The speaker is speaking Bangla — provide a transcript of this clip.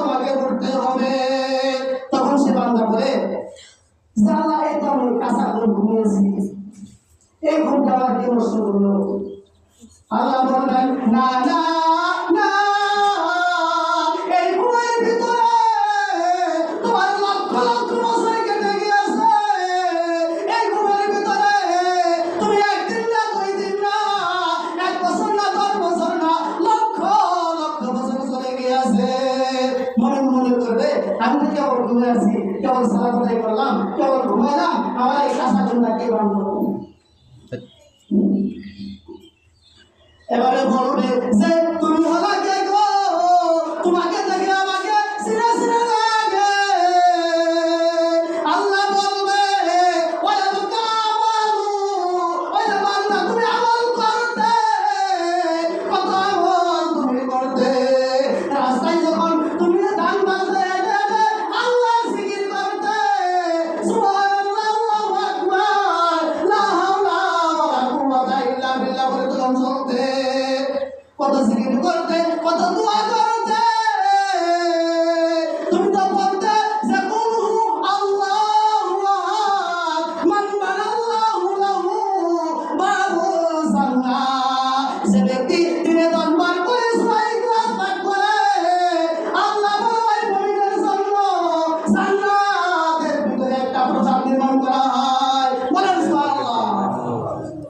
অনন্তকালের হবে। তখন সে বান্দা বলে জানা এই তো আমি ঘুমিয়েছি এই ঘুমটা আমার কি নষ্ট করল আল্লাহ বলবেন না না না। ঘুমে আছি কেবল সারা কথা করলাম কেবল ঘুমাইলাম আমার এই কাঁচা ঘুমটা কে বান্ধব এবারে বলবে যে কত জিকির করতে কত দোয়া করতে